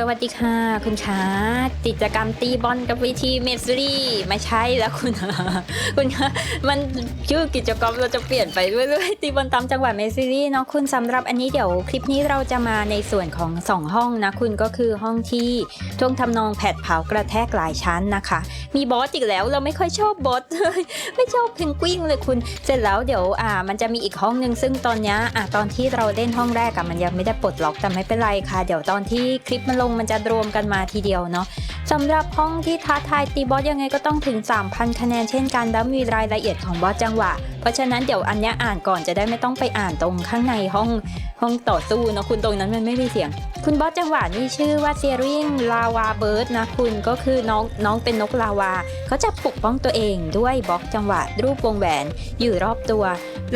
สวัสดีค่ะ คุณคะกิจกรรมตีบอลกับวิธีเมสซี่ไม่ใช่แล้วคุณคุณคะมันชื่อกิจกรรมเราจะเปลี่ยนไปเรื่อยๆตีบอลตามจังหวัดเมสซี่เนาะคุณสำหรับอันนี้เดี๋ยวคลิปนี้เราจะมาในส่วนของ 2 ห้องนะคุณก็คือห้องที่ท่วงทำนองแผดเผากระแทกหลายชั้นนะคะ มีบอสอีกแล้วเราไม่ค่อยชอบบอสเลยไม่ชอบเพนกวินเลยคุณเสร็จแล้วเดี๋ยวอ่ามันจะมีอีกห้องหนึ่งซึ่งตอนนี้อ่าตอนที่เราเล่นห้องแรกอะมันยังไม่ได้ปลดล็อกแต่ไม่เป็นไรค่ะ เดี๋ยวตอนที่คลิปมันลงมันจะรวมกันมาทีเดียวเนาะสำหรับห้องที่ท้าทายตีบอสยังไงก็ต้องถึง 3,000 คะแนนเช่นกันแล้วมีรายละเอียดของบอสจังหวะ เพราะฉะนั้นเดี๋ยวอันนี้อ่านก่อนจะได้ไม่ต้องไปอ่านตรงข้างในห้องห้องต่อสู้เนาะคุณตรงนั้นมันไม่มีเสียง คุณบอสจังหวะนี่ชื่อว่าเซียริงลาวาเบิร์ดนะคุณก็คือน้องน้องเป็นนกลาวาเขาจะปกป้องตัวเองด้วยบล็อกจังหวะรูปวงแหวนอยู่รอบตัว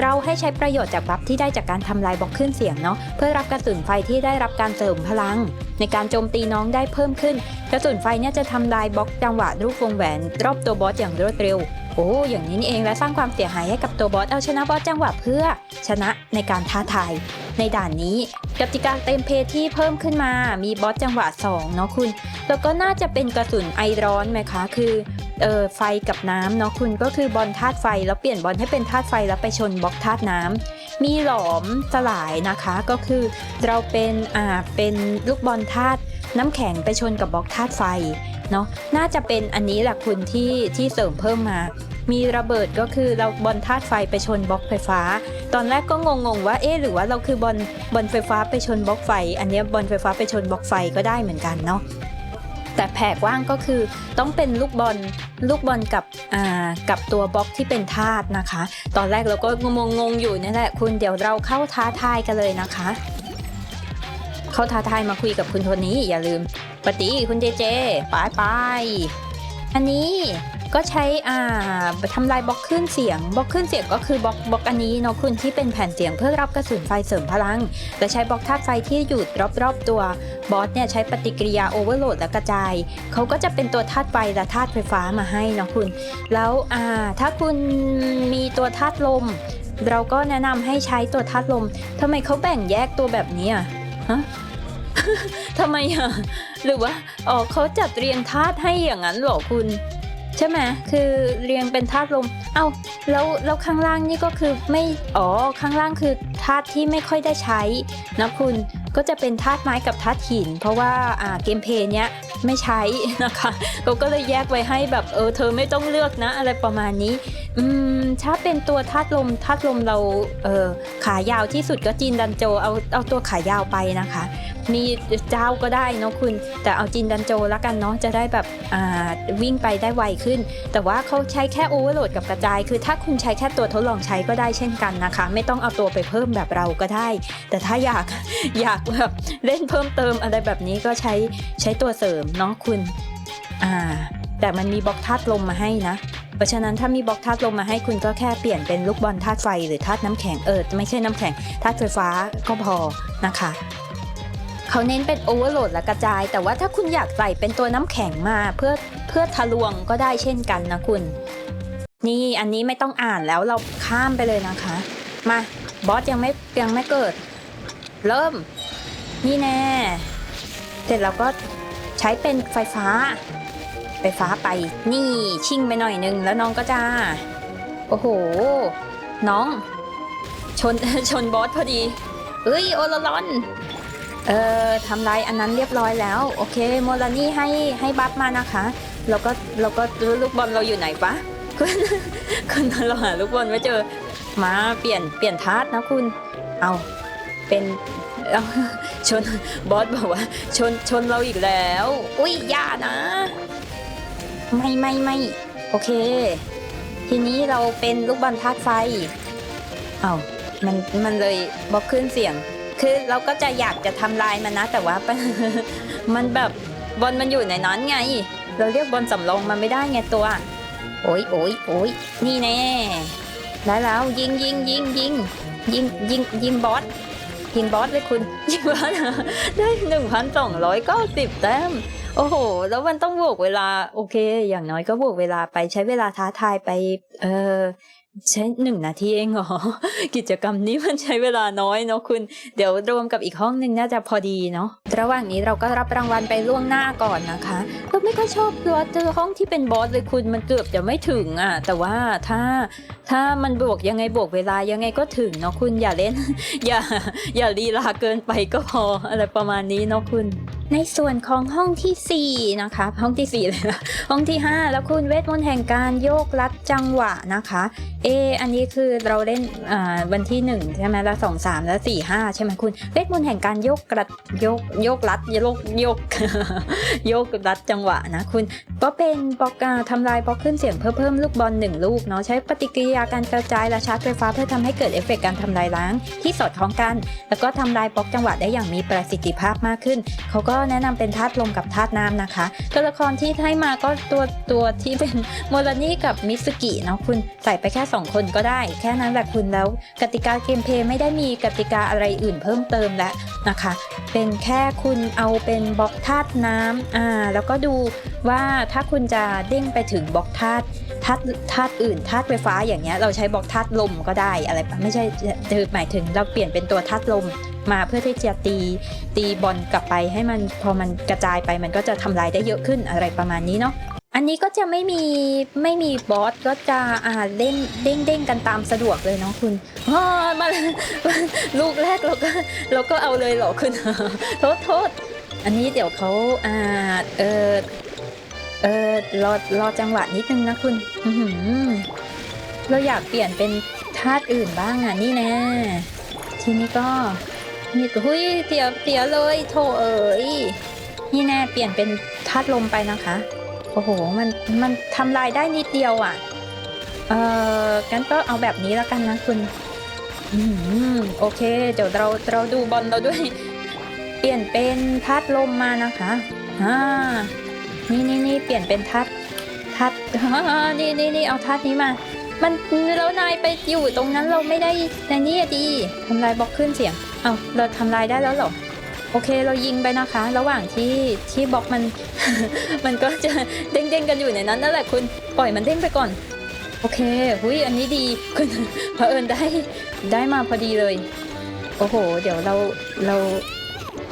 เราให้ใช้ประโยชน์จากบัฟที่ได้จากการทำลายบล็อกขึ้นเสียงเนาะเพื่อรับกระสุนไฟที่ได้รับการเสริมพลัง ในการโจมตีน้องได้เพิ่มขึ้น กระสุนไฟเนี่ยจะทำลายบล็อกจังหวะรูปวงแหวน รอบตัวบอสอย่างรวดเร็ว โอ้อย่างนี้นี่เองและสร้างความเสียหายให้กับตัวบอสเอาชนะบอสจังหวะเพื่อชนะในการท้าทายในด่านนี้กติกาเต็มเพจที่เพิ่มขึ้นมามีบอสจังหวะ2เนาะคุณ แล้วก็น่าจะเป็นกระสุนไอร้อนไหมคะคือเออไฟกับน้ำเนาะคุณก็คือบอลธาตุไฟแล้วเปลี่ยนบอลให้เป็นธาตุไฟแล้วไปชนบล็อกธาตุน้ำมีหลอมสลายนะคะก็คือเราเป็นอ่าเป็นลูกบอลธาตุ น้ำแข็งไปชนกับบล็อกธาตุไฟเนาะน่าจะเป็นอันนี้แหละคุณที่ที่เสริมเพิ่มมา มีระเบิดก็คือเราบอลธาตุไฟไปชนบล็อกไฟฟ้า ตอนแรกก็งงๆว่าเอ๊หรือว่าเราคือบอลบอลไฟฟ้าไปชนบล็อกไฟ อันนี้บอลไฟฟ้าไปชนบล็อกไฟก็ได้เหมือนกันเนาะแต่แผ่กว้างก็คือต้องเป็นลูกบอลลูกบอลกับอ่ากับตัวบล็อกที่เป็นธาตุนะคะ ตอนแรกเราก็งงงๆอยู่นั่แหละคุณเดี๋ยวเราเข้าท้าทายกันเลยนะคะ เขาท้าทายมาคุยกับคุณโทนี้อย่าลืมปฏิคุณเจเจไปไปอันนี้ก็ใช้อ่าทำลายบล็อกขึ้นเสียงบล็อกขึ้นเสียงก็คือบล็อกบล็อกอันนี้เนาะคุณที่เป็นแผ่นเสียงเพื่อรับกระสุนไฟเสริมพลัง และใช้บล็อกธาตุไฟที่อยู่รอบๆตัวบอสเนี่ยใช้ปฏิกิริยาโอเวอร์โหลดและกระจายเขาก็จะเป็นตัวธาตุไฟและธาตุไฟฟ้ามาให้เนาะคุณ แล้วอ่าถ้าคุณมีตัวธาตุลม เราก็แนะนำให้ใช้ตัวธาตุลมทำไมเขาแบ่งแยกตัวแบบนี้อะ ฮะทำไมอะหรือว่าอ๋อเขาจัดเรียงธาตุให้อย่างนั้นเหรอคุณ ใช่ไหมคือเรียงเป็นธาตุลม เอ้าแล้วแล้วข้างล่างนี่ก็คือไม่อ๋อข้างล่างคือธาตุที่ไม่ค่อยได้ใช้นะคุณก็จะเป็นธาตุไม้กับธาตุหิน เพราะว่าอ่าเกมเพย์เนี้ยไม่ใช้นะคะเขาก็เลยแยกไว้ให้แบบเออเธอไม่ต้องเลือกนะ อะไรประมาณนี้อืมถ้าเป็นตัวธาตุลมธาตุลมเราเออขายาวที่สุดก็จินดันโจเอาเอาตัวขายาวไปนะคะ มีเจ้าก็ได้เนาะคุณ แต่เอาจินดันโจแล้วกันเนาะจะได้แบบอ่าวิ่งไปได้ไวขึ้น แต่ว่าเขาใช้แค่โอเวอร์โหลดกับกระจาย คือถ้าคุณใช้แค่ตัวทดลองใช้ก็ได้เช่นกันนะคะ ไม่ต้องเอาตัวไปเพิ่มแบบเราก็ได้ แต่ถ้าอยากอยากแบบเล่นเพิ่มเติมอะไรแบบนี้ก็ใช้ใช้ตัวเสริมเนาะคุณอ่าแต่มันมีบล็อกธาตุลมมาให้นะ เพราะฉะนั้นถ้ามีบล็อกธาตุลมมาให้คุณก็แค่เปลี่ยนเป็นลูกบอลธาตุไฟหรือธาตุน้ำแข็งเออไม่ใช่น้ำแข็งธาตุไฟฟ้าก็พอนะคะเขาเน้นเป็นโอเวอร์โหลดและกระจาย แต่ว่าถ้าคุณอยากใส่เป็นตัวน้ำแข็งมาเพื่อเพื่อทะลวงก็ได้เช่นกันนะคุณ นี่อันนี้ไม่ต้องอ่านแล้วเราข้ามไปเลยนะคะ มาบอสยังไม่ยังไม่เกิด เริ่ม นี่แน่ เสร็จแล้วก็ใช้เป็นไฟฟ้า ไฟฟ้าไป นี่ชิ่งไปหน่อยนึงแล้วน้องก็จะ โอ้โห น้อง ชนชนบอสพอดีเอ้ยโอลลอน เอ่อทำลายอันนั้นเรียบร้อยแล้ว โอเคโมลานี่ให้ให้บัฟมานะคะแล้วก็แล้วก็ลูกบอลเราอยู่ไหนปะคุณคุณเราหาลูกบอลไม่เจอมาเปลี่ยนเปลี่ยนทาสนะคุณ เอาเป็นเอาชนบอสบอกว่า ชนชนเราอีกแล้ว อุ้ยย่านะ ไม่ไม่ไม่โอเค ทีนี้เราเป็นลูกบอลธาตุไฟเอามันมันเลยบล็อกขึ้นเสียง คือเราก็จะอยากจะทำลายมันนะ แต่ว่า มันแบบบอลมันอยู่ในนั้นไง เราเรียกบอลสำรองมันไม่ได้ไงตัว โอ้ยโอ้ยโอ้ยนี่แน่ได้แล้วยิงยิงยิงยิงยิงยิงยิงบอสยิงบอสเลยคุณยิงบอสได้หนึ่งพันสองร้อยเก้าสิบแต้ม โอ้โห แล้วมันต้องบวกเวลา โอเค อย่างน้อยก็บวกเวลาไปใช้เวลาท้าทายไป เออ ใช้หนึ่งนาทีเองเหรอ กิจกรรมนี้มันใช้เวลาน้อยเนาะคุณ เดี๋ยวรวมกับอีกห้องหนึ่งน่าจะพอดีเนาะ ระหว่างนี้เราก็รับรางวัลไปล่วงหน้าก่อนนะคะเราไม่ค่อยชอบตัวเจอห้องที่เป็นบอสเลยคุณมันเกือบจะไม่ถึงอะ แต่ว่าถ้าถ้ามันบวกยังไงบวกเวลายังไงก็ถึงเนาะคุณอย่าเล่น อย่าอย่าลีลาเกินไปก็พออะไรประมาณนี้เนาะคุณในส่วนของห้องทีสี่4 นะคะ ห้องทีสี่ 4 เลยนะห้องที่ 5 แล้วคุณเวทมนต์แห่งการโยกลัดจังหวะนะคะเอ อันนี้คือเราเล่นอ่าวันที่ 1 ใช่ไหมแล้วสองสามแล้วสี่ห้าใช่ไหมคุณเวทมนต์แห่งการโยกกระโยกโยกลัดโยกโยกโยกลัดจังหวะนะคุณก็เป็นบล็อกทำลายบล็อกขึ้นเสียงเพื่อเพิ่มลูกบอลหนึ่งลูกเนาะใช้ปฏิกิริยาการกระจายและชาร์จไฟฟ้าเพื่อทำให้เกิดเอฟเฟกต์การทำลายล้างที่สอดคล้องกัน แล้วก็ทำลายบล็อกจังหวะได้อย่างมีประสิทธิภาพมากขึ้น เขาก็แนะนำเป็นธาตุลมกับธาตุน้ำนะคะตัวละครที่ให้มาก็ตัวตัวที่เป็นโมรานี่กับมิสกิเนาะคุณใส่ไปแค่2 คนก็ได้ แค่นั้นแหละคุณแล้วกติกาเกมเพลย์ไม่ได้มีกติกาอะไรอื่นเพิ่มเติมแล้วนะคะ เป็นแค่คุณเอาเป็นบล็อกธาตุน้ำอ่าแล้วก็ดูว่าถ้าคุณจะเด้งไปถึงบล็อกธาตุธาตุธาตุอื่นธาตุไฟฟ้าอย่างเงี้ยเราใช้บล็อกธาตุลมก็ได้อะไรปะไม่ใช่คือหมายถึงเราเปลี่ยนเป็นตัวธาตุลมมาเพื่อที่จะตีตีบอลกลับไปให้มันพอมันกระจายไปมันก็จะทำลายได้เยอะขึ้นอะไรประมาณนี้เนาะ อันนี้ก็จะไม่มีไม่มีบอสก็จะอ่าเด้งเด้งเด้งกันตามสะดวกเลยเนาะคุณอ๋อมาลูกแรกเราก็เราก็เอาเลยเหรอคุณโทษโทษอันนี้เดี๋ยวเขาอ่าเออเออรอรอจังหวะนิดนึงนะคุณเราอยากเปลี่ยนเป็นธาตุอื่นบ้างอะนี่แน่ทีนี้ก็นี่หุยเสียเสียเลยโถเอ๋ยนี่แน่เปลี่ยนเป็นธาตุลมไปนะคะ โอ้โห มัน มันทำลายได้นิดเดียวอะ เอองั้นก็เอาแบบนี้แล้วกันนะคุณ อืม โอเค เดี๋ยวเรา เราดูบอลเราด้วย เปลี่ยนเป็นธาตุลมมานะคะอ่านี่นี่นี่เปลี่ยนเป็นธาตุธาตุอ่านี่นี่นี่เอาธาตุนี้มา มันแล้วนายไปอยู่ตรงนั้นเราไม่ได้ในนี้อะดีทำลายบล็อกขึ้นเสียง เอาเราทำลายได้แล้วเหรอ โอเคเรายิงไปนะคะ ระหว่างที่ที่บล็อกมัน มันก็จะเด้งๆกันอยู่ในนั้นนั่นแหละคุณปล่อยมันเด้งไปก่อน โอเคหุยอันนี้ดีคุณเผอิญได้ได้มาพอดีเลย โอ้โห เดี๋ยวเราเรา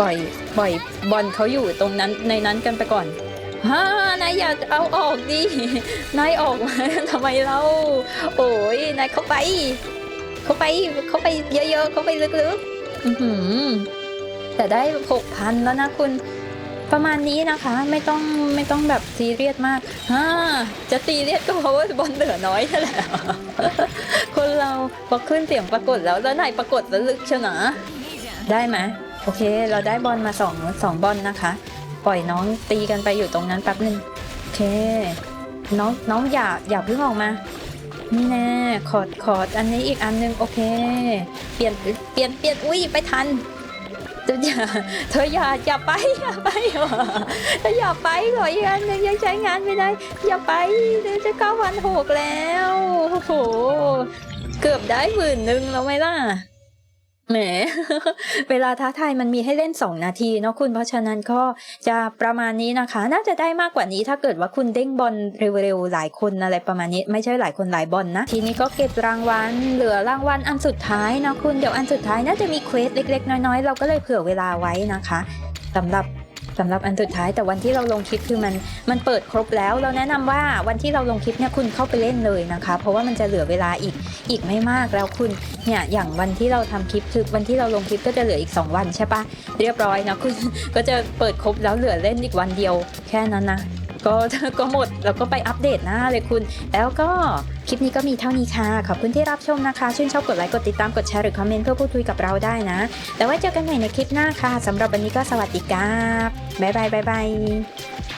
ปล่อยปล่อยบอลเขาอยู่ตรงนั้นในนั้นกันไปก่อนฮ่านายอย่าเอาออกดินายออกมาทำไมเรา โอ้ยนายเข้าไป เข้าไปเข้าไปเยอะๆเข้าไปลึกๆ อือหือ แต่ได้หกพันแล้วนะคุณประมาณนี้นะคะไม่ต้องไม่ต้องแบบซีเรียสมากฮ่าจะซีเรียสก็เพราะว่าบอลเหลือน้อยนั่นแหละคนเราพอขึ้นเสียงปรากฏแล้วแล้วนายปรากฏแล้วลึกเชยวนะได้ไหมโอเค เราได้บอลมาสองสองบอลนะคะ ปล่อยน้องตีกันไปอยู่ตรงนั้นแป๊บหนึงโอเค น้องน้องอย่าอย่าเพิ่งออกมานี่แน่ขอดขอดอันนี้อีกอันหนึงโอเค เปลี่ยนเปลี่ยนเปลี่ยนอุ้ยไปทัน เธออย่าเธออย่าอย่าไปอย่าไปเธออย่าไปหรออีกอันหนึงยังใช้งานไม่ได้ อย่าไปเดี๋ยวจะเก้าพันหกแล้วโอ้โหเกือบได้หมื่นหนึ่งแล้วไหมล่ะ แหม เวลาท้าทายมันมีให้เล่น 2 นาทีเนาะคุณ เพราะฉะนั้นก็จะประมาณนี้นะคะ น่าจะได้มากกว่านี้ถ้าเกิดว่าคุณเด้งบอลเร็วๆหลายคนอะไรประมาณนี้ ไม่ใช่หลายคนหลายบอลนะ ทีนี้ก็เก็บรางวัล เหลือรางวัลอันสุดท้ายนะคุณ เดี๋ยวอันสุดท้ายน่าจะมีเควสเล็กๆ น้อยๆ เราก็เลยเผื่อเวลาไว้นะคะสำหรับ สำหรับอันสุดท้ายแต่วันที่เราลงคลิปคือมันมันเปิดครบแล้ว เราแนะนำว่าวันที่เราลงคลิปเนี่ยคุณเข้าไปเล่นเลยนะคะ เพราะว่ามันจะเหลือเวลาอีกอีกไม่มากแล้วคุณเนี่ยอย่างวันที่เราทำคลิปคือวันที่เราลงคลิปก็จะเหลืออีก 2 วันใช่ปะเรียบร้อยนะคุณก็จะเปิดครบแล้วเหลือเล่นอีกวันเดียวแค่นั้นนะ ก็ก็หมดแล้วก็ไปอัปเดตหน้าเลยคุณ แล้วก็คลิปนี้ก็มีเท่านี้ค่ะ ขอบคุณที่รับชมนะคะ ชื่นชอบกดไลค์ กดติดตาม กดแชร์หรือคอมเมนต์เพื่อพูดคุยกับเราได้นะ แล้วไว้เจอกันใหม่ในคลิปหน้าค่ะสำหรับวันนี้ก็สวัสดีครับบ๊ายบายบ๊ายบาย